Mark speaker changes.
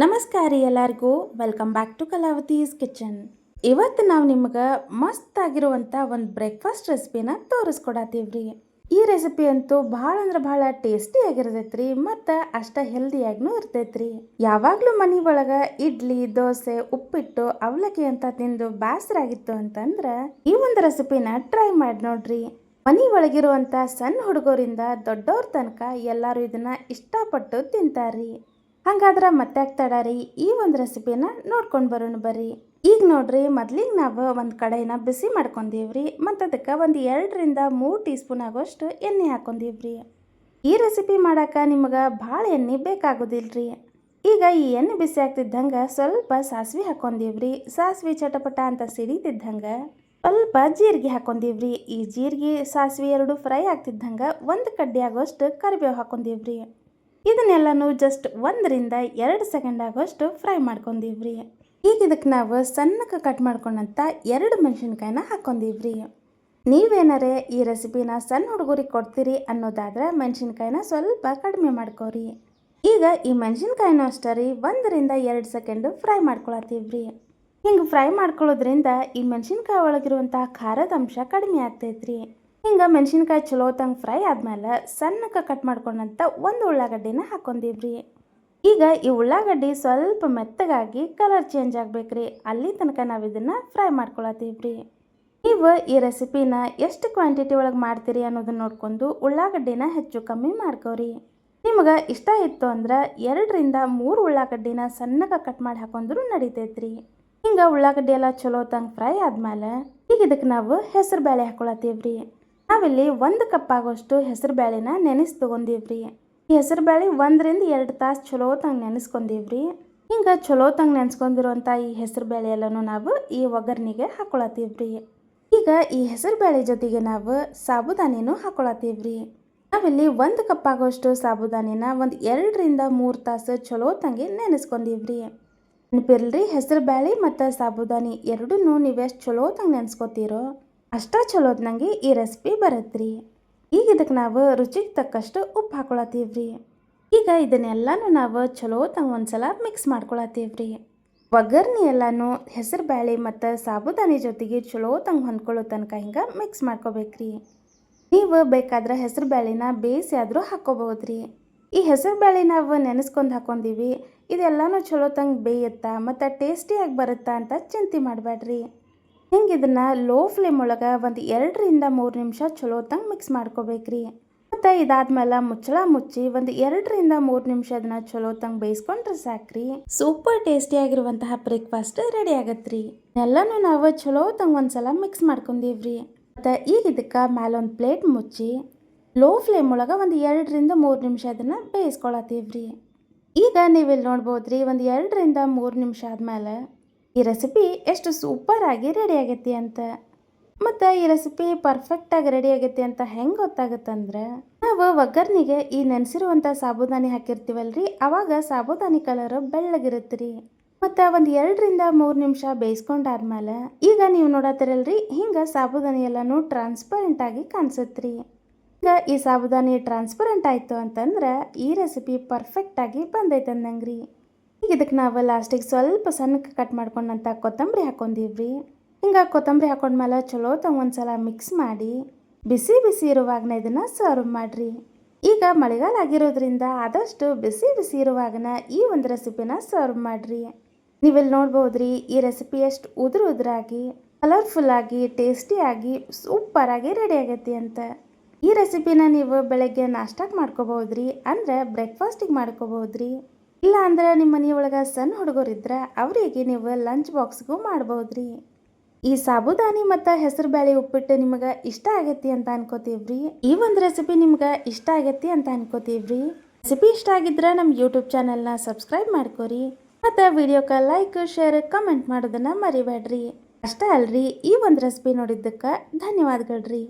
Speaker 1: ನಮಸ್ಕಾರ ರೀ ಎಲ್ಲರಿಗೂ. Welcome back to Kalavati's kitchen ಇವತ್ತು ನಾವು ನಿಮ್ಗೆ ಮಸ್ತ್ ಆಗಿರುವಂಥ ಒಂದು ಬ್ರೇಕ್ಫಾಸ್ಟ್ ರೆಸಿಪಿನ ರೀ ಈ ರೆಸಿಪಿ ಅಂತೂ ಭಾಳ ಅಂದ್ರೆ ಭಾಳ ಟೇಸ್ಟಿ ಆಗಿರ್ತೈತ್ರಿ, ಮತ್ತು ಅಷ್ಟ ಹೆಲ್ದಿಯಾಗೂ ಇರ್ತೈತ್ರಿ. ಯಾವಾಗಲೂ ಮನೆ ಒಳಗೆ ಇಡ್ಲಿ, ದೋಸೆ, ಉಪ್ಪಿಟ್ಟು, ಅವಲಕ್ಕಿ ಅಂತ ತಿಂದು ಬೇಸರ ಆಗಿತ್ತು ಅಂತಂದ್ರೆ ಈ ಒಂದು ರೆಸಿಪಿನ ಟ್ರೈ ಮಾಡಿ ನೋಡ್ರಿ. ಮನೆ ಒಳಗಿರುವಂಥ ಸಣ್ಣ ಹುಡುಗರಿಂದ ದೊಡ್ಡವ್ರ ತನಕ ಎಲ್ಲರೂ ಇದನ್ನ ಇಷ್ಟಪಟ್ಟು ತಿಂತಾರ್ರಿ. ಹಂಗಾದ್ರೆ ಮತ್ತೆ ತಡಾರಿ ಈ ಒಂದು ರೆಸಿಪಿನ ನೋಡ್ಕೊಂಡು ಬರೋಣ ಬರ್ರಿ. ಈಗ ನೋಡ್ರಿ, ಮೊದ್ಲಿಗೆ ನಾವು ಒಂದು ಕಡೆನ ಬಿಸಿ ಮಾಡ್ಕೊಂಡೀವ್ರಿ ಮತ್ತು ಅದಕ್ಕೆ ಒಂದು ಎರಡರಿಂದ ಮೂರು ಟೀ ಸ್ಪೂನ್ ಆಗೋಷ್ಟು ಎಣ್ಣೆ ಹಾಕೊಂಡೀವ್ರಿ ಈ ರೆಸಿಪಿ ಮಾಡಕ್ಕೆ ನಿಮ್ಗೆ ಭಾಳ ಎಣ್ಣೆ ಬೇಕಾಗೋದಿಲ್ರಿ ಈಗ ಈ ಎಣ್ಣೆ ಬಿಸಿ ಆಗ್ತಿದ್ದಂಗೆ ಸ್ವಲ್ಪ ಸಾಸಿವೆ ಹಾಕೊಂಡೀವ್ರಿ ಸಾಸಿವೆ ಚಟಪಟ ಅಂತ ಸಿಡಿತಿದ್ದಂಗೆ ಸ್ವಲ್ಪ ಜೀರಿಗೆ ಹಾಕೊಂಡೀವ್ರಿ ಈ ಜೀರಿಗೆ ಸಾಸಿವೆ ಎರಡು ಫ್ರೈ ಆಗ್ತಿದ್ದಂಗೆ ಒಂದು ಕಡ್ಡಿ ಆಗೋಷ್ಟು ಕರಿಬೇವು ಹಾಕೊಂಡೀವ್ರಿ ಇದನ್ನೆಲ್ಲನೂ ಜಸ್ಟ್ ಒಂದರಿಂದ ಎರಡು ಸೆಕೆಂಡ್ ಆಗೋಷ್ಟು ಫ್ರೈ ಮಾಡ್ಕೊಂಡೀವ್ರಿ. ಈಗ ಇದಕ್ಕೆ ನಾವು ಸಣ್ಣಕ್ಕೆ ಕಟ್ ಮಾಡ್ಕೊಂಡಂಥ ಎರಡು ಮೆಣಸಿನ್ಕಾಯಿನ ಹಾಕ್ಕೊಂಡಿವ್ರಿ ನೀವೇನಾರೇ ಈ ರೆಸಿಪಿನ ಸಣ್ಣ ಹುಡುಗರಿಗೆ ಕೊಡ್ತೀರಿ ಅನ್ನೋದಾದ್ರೆ ಮೆಣಸಿನ್ಕಾಯಿನ ಸ್ವಲ್ಪ ಕಡಿಮೆ ಮಾಡ್ಕೋರಿ. ಈಗ ಈ ಮೆಣಸಿನ್ಕಾಯಿನೂ ಅಷ್ಟೇ ರೀ, ಒಂದರಿಂದ ಎರಡು ಸೆಕೆಂಡು ಫ್ರೈ ಮಾಡ್ಕೊಳತ್ತೀವ್ರಿ. ಹಿಂಗೆ ಫ್ರೈ ಮಾಡ್ಕೊಳ್ಳೋದ್ರಿಂದ ಈ ಮೆಣಸಿನ್ಕಾಯಿ ಒಳಗಿರುವಂತಹ ಖಾರದ ಅಂಶ ಕಡಿಮೆ ಆಗ್ತೈತ್ರಿ. ಹಿಂಗೆ ಮೆಣಸಿನ್ಕಾಯಿ ಚಲೋ ತಂಗೆ ಫ್ರೈ ಆದಮೇಲೆ ಸಣ್ಣಕ್ಕೆ ಕಟ್ ಮಾಡ್ಕೊಂಡಂತ ಒಂದು ಉಳ್ಳಾಗಡ್ಡಿನ ಹಾಕೊಂಡೀವ್ರಿ ಈಗ ಈ ಉಳ್ಳಾಗಡ್ಡಿ ಸ್ವಲ್ಪ ಮೆತ್ತಗಾಗಿ ಕಲರ್ ಚೇಂಜ್ ಆಗ್ಬೇಕ್ರಿ. ಅಲ್ಲಿ ತನಕ ನಾವು ಇದನ್ನ ಫ್ರೈ ಮಾಡ್ಕೊಳತ್ತೀವ್ರಿ. ನೀವು ಈ ರೆಸಿಪಿನ ಎಷ್ಟು ಕ್ವಾಂಟಿಟಿ ಒಳಗೆ ಮಾಡ್ತೀರಿ ಅನ್ನೋದನ್ನ ನೋಡ್ಕೊಂಡು ಉಳ್ಳಾಗಡ್ಡಿನ ಹೆಚ್ಚು ಕಮ್ಮಿ ಮಾಡ್ಕೋರಿ. ನಿಮ್ಗೆ ಇಷ್ಟ ಇತ್ತು ಅಂದ್ರೆ ಎರಡರಿಂದ ಮೂರು ಉಳ್ಳಾಗಡ್ಡಿನ ಸಣ್ಣಗೆ ಕಟ್ ಮಾಡಿ ಹಾಕೊಂಡ್ರು ನಡಿತೈತ್ರಿ. ಹಿಂಗೆ ಉಳ್ಳಾಗಡ್ಡಿ ಎಲ್ಲ ಚಲೋ ತಂಗೆ ಫ್ರೈ ಆದಮೇಲೆ ಈಗ ಇದಕ್ಕೆ ನಾವು ಹೆಸರು ಬೇಳೆ ಹಾಕೊಳತ್ತೀವ್ರಿ. ನಾವಿಲ್ಲಿ ಒಂದು ಕಪ್ ಆಗೋಷ್ಟು ಹೆಸರು ಬೇಳೆನ ನೆನೆಸಿ ತೊಗೊಂಡೀವ್ರಿ ಈ ಹೆಸರು ಬ್ಯಾಳಿ ಒಂದರಿಂದ ಎರಡು ತಾಸು ಚಲೋ ತಂಗೆ ನೆನೆಸ್ಕೊಂಡೀವ್ರಿ. ಹಿಂಗೆ ಚಲೋ ತಂಗೆ ನೆನೆಸ್ಕೊಂಡಿರುವಂಥ ಈ ಹೆಸರು ಬೇಳೆ ಎಲ್ಲನೂ ನಾವು ಈ ಒಗ್ಗರಣಿಗೆ ಹಾಕೊಳತ್ತೀವ್ರಿ. ಈಗ ಈ ಹೆಸರು ಬೇಳೆ ಜೊತೆಗೆ ನಾವು ಸಾಬುದಾನಿನೂ ಹಾಕೊಳತ್ತೀವ್ರಿ. ನಾವಿಲ್ಲಿ ಒಂದು ಕಪ್ ಆಗೋಷ್ಟು ಸಾಬುದಾನಿನ ಒಂದು ಎರಡರಿಂದ ಮೂರು ತಾಸು ಚಲೋ ತಂಗಿ ನೆನೆಸ್ಕೊಂಡೀವ್ರಿ. ನೆನಪಿರ್ಲಿ ಹೆಸರು ಬ್ಯಾಳಿ ಮತ್ತು ಸಾಬುದಾನಿ ಎರಡೂ ನೀವೆಷ್ಟು ಚಲೋ ತಂಗೆ ನೆನೆಸ್ಕೊತೀರೋ. ಅಷ್ಟ ಚಲೋದ್ನಂಗೆ ಈ ರೆಸಿಪಿ ಬರತ್ರಿ. ಈಗ ಇದಕ್ಕೆ ನಾವು ರುಚಿಗೆ ತಕ್ಕಷ್ಟು ಉಪ್ಪು ಹಾಕೊಳತ್ತೀವ್ರಿ. ಈಗ ಇದನ್ನೆಲ್ಲನೂ ನಾವು ಚಲೋ ತಂಗ ಒಂದ್ಸಲ ಮಿಕ್ಸ್ ಮಾಡ್ಕೊಳತ್ತೀವ್ರಿ. ಒಗ್ಗರ್ನಿ ಎಲ್ಲನೂ ಹೆಸರು ಬ್ಯಾಳೆ ಮತ್ತು ಸಾಬುದಾನಿ ಜೊತೆಗೆ ಚಲೋ ತಂಗೆ ಹೊಂದ್ಕೊಳ್ಳೋ ತನಕ ಹಿಂಗೆ ಮಿಕ್ಸ್ ಮಾಡ್ಕೋಬೇಕ್ರಿ. ನೀವು ಬೇಕಾದ್ರೆ ಹೆಸರು ಬ್ಯಾಳಿನ ಬೇಯಿಸಿ ಆದರೂ ಈ ಹೆಸರು ಬ್ಯಾಳೆ ನಾವು ನೆನೆಸ್ಕೊಂಡು ಹಾಕೊಂಡಿವಿ, ಇದೆಲ್ಲನೂ ಚಲೋ ತಂಗೆ ಬೇಯುತ್ತಾ ಮತ್ತು ಟೇಸ್ಟಿಯಾಗಿ ಬರುತ್ತಾ ಅಂತ ಚಿಂತೆ ಮಾಡಬೇಡ್ರಿ ಹಿಂಗೆ ಇದನ್ನು ಲೋ ಫ್ಲೇಮ್ ಒಳಗೆ ಒಂದು ಎರಡರಿಂದ ಮೂರು ನಿಮಿಷ ಚಲೋ ತಂಗೆ ಮಿಕ್ಸ್ ಮಾಡ್ಕೋಬೇಕ್ರಿ. ಮತ್ತು ಇದಾದ್ಮೇಲೆ ಮುಚ್ಚಳ ಮುಚ್ಚಿ ಒಂದು ಎರಡರಿಂದ ಮೂರು ನಿಮಿಷ ಅದನ್ನ ಚಲೋ ತಂಗೆ ಬೇಯಿಸ್ಕೊಂಡ್ರೆ ಸಾಕ್ರಿ. ಸೂಪರ್ ಟೇಸ್ಟಿಯಾಗಿರುವಂತಹ ಬ್ರೇಕ್ಫಾಸ್ಟ್ ರೆಡಿ ಆಗತ್ರಿ. ಎಲ್ಲನೂ ನಾವು ಚಲೋ ತಂಗೆ ಒಂದ್ಸಲ ಮಿಕ್ಸ್ ಮಾಡ್ಕೊಂಡೀವ್ರಿ. ಮತ್ತು ಈಗ ಇದಕ್ಕೆ ಮೇಲೊಂದು ಪ್ಲೇಟ್ ಮುಚ್ಚಿ ಲೋ ಫ್ಲೇಮ್ ಒಳಗೆ ಒಂದು ಎರಡರಿಂದ ಮೂರು ನಿಮಿಷ ಅದನ್ನು ಬೇಯಿಸ್ಕೊಳತ್ತೀವ್ರಿ ಈಗ ನೀವಿಲ್ಲಿ ನೋಡ್ಬೋದ್ರಿ ಒಂದು ಎರಡರಿಂದ ಮೂರು ನಿಮಿಷ ಆದಮೇಲೆ ಈ ರೆಸಿಪಿ ಎಷ್ಟು ಸೂಪರಾಗಿ ರೆಡಿ ಆಗೈತಿ ಅಂತ. ಮತ್ತು ಈ ರೆಸಿಪಿ ಪರ್ಫೆಕ್ಟಾಗಿ ರೆಡಿ ಆಗೈತಿ ಅಂತ ಹೆಂಗೆ ಗೊತ್ತಾಗುತ್ತಂದ್ರೆ, ನಾವು ಒಗ್ಗರ್ನಿಗೆ ಈ ನೆನೆಸಿರುವಂಥ ಸಾಬುದಾನಿ ರೀ ಆವಾಗ ಸಾಬುದಾನಿ ಕಲರ್ ಬೆಳ್ಳಗಿರುತ್ತೆ ರೀ ಮತ್ತು ಒಂದು ಎರಡರಿಂದ ಮೂರು ನಿಮಿಷ ಬೇಯಿಸ್ಕೊಂಡಾದ್ಮೇಲೆ ಈಗ ನೀವು ನೋಡತ್ತಿರಲ್ರಿ ಹಿಂಗೆ ಸಾಬುದಾನಿ ಎಲ್ಲನೂ ಟ್ರಾನ್ಸ್ಪರೆಂಟ್ ಆಗಿ ಕಾಣಿಸುತ್ತೆ ಈಗ ಈ ಸಾಬುದಾನಿ ಟ್ರಾನ್ಸ್ಪರೆಂಟ್ ಆಯಿತು ಅಂತಂದ್ರೆ ಈ ರೆಸಿಪಿ ಪರ್ಫೆಕ್ಟಾಗಿ ಬಂದೈತೆ ಅಂದಂಗ್ರಿ ಇದಕ್ಕೆ ನಾವು ಲಾಸ್ಟಿಗೆ ಸ್ವಲ್ಪ ಸಣ್ಣಕ್ಕೆ ಕಟ್ ಮಾಡ್ಕೊಂಡಂಥ ಕೊತ್ತಂಬರಿ ಹಾಕೊಂಡೀವ್ರಿ ಹಿಂಗೆ ಕೊತ್ತಂಬರಿ ಹಾಕೊಂಡ್ಮೇಲೆ ಚಲೋ ಒಂದ್ಸಲ ಮಿಕ್ಸ್ ಮಾಡಿ ಬಿಸಿ ಬಿಸಿ ಇರುವಾಗನ ಇದನ್ನು ಸರ್ವ್ ಮಾಡಿರಿ. ಈಗ ಮಳೆಗಾಲ ಆಗಿರೋದ್ರಿಂದ ಆದಷ್ಟು ಬಿಸಿ ಬಿಸಿ ಇರುವಾಗನ ಈ ಒಂದು ರೆಸಿಪಿನ ಸರ್ವ್ ಮಾಡಿರಿ. ನೀವಿಲ್ಲಿ ನೋಡ್ಬೋದ್ರಿ, ಈ ರೆಸಿಪಿ ಎಷ್ಟು ಉದುರು ಉದುರಾಗಿ ಕಲರ್ಫುಲ್ಲಾಗಿ ಟೇಸ್ಟಿಯಾಗಿ ಸೂಪರಾಗಿ ರೆಡಿ ಆಗೈತಿ ಅಂತ. ಈ ರೆಸಿಪಿನ ನೀವು ಬೆಳಗ್ಗೆ ನಾಷ್ಟಕ್ಕೆ ಮಾಡ್ಕೋಬೋದ್ರಿ, ಅಂದರೆ ಬ್ರೇಕ್ಫಾಸ್ಟಿಗೆ ಮಾಡ್ಕೋಬೋದ್ರಿ. ಇಲ್ಲ ಅಂದ್ರೆ ನಿಮ್ಮ ಮನೆಯೊಳಗೆ ಸಣ್ಣ ಹುಡುಗರಿದ್ರೆ ಅವರಿಗೆ ನೀವು ಲಂಚ್ ಬಾಕ್ಸ್ಗೂ ಮಾಡ್ಬೋದ್ರಿ. ಈ ಸಾಬುದಾನಿ ಮತ್ತು ಹೆಸರು ಬೇಳೆ ಉಪ್ಪಿಟ್ಟು ನಿಮಗೆ ಇಷ್ಟ ಆಗೈತಿ ಅಂತ ಅನ್ಕೋತೀವ್ರಿ. ಈ ಒಂದು ರೆಸಿಪಿ ನಿಮ್ಗೆ ಇಷ್ಟ ಆಗೈತಿ ಅಂತ ಅನ್ಕೋತೀವ್ರಿ. ರೆಸಿಪಿ ಇಷ್ಟ ಆಗಿದ್ರೆ ನಮ್ಮ ಯೂಟ್ಯೂಬ್ ಚಾನಲ್ನ ಸಬ್ಸ್ಕ್ರೈಬ್ ಮಾಡ್ಕೋರಿ. ಮತ್ತು ವಿಡಿಯೋಕ್ಕೆ ಲೈಕ್ ಶೇರ್ ಕಮೆಂಟ್ ಮಾಡೋದನ್ನು ಮರಿಬೇಡ್ರಿ ಅಷ್ಟೇ ಅಲ್ರಿ, ಈ ಒಂದು ರೆಸಿಪಿ ನೋಡಿದ್ದಕ್ಕೆ ಧನ್ಯವಾದಗಳ್ರಿ.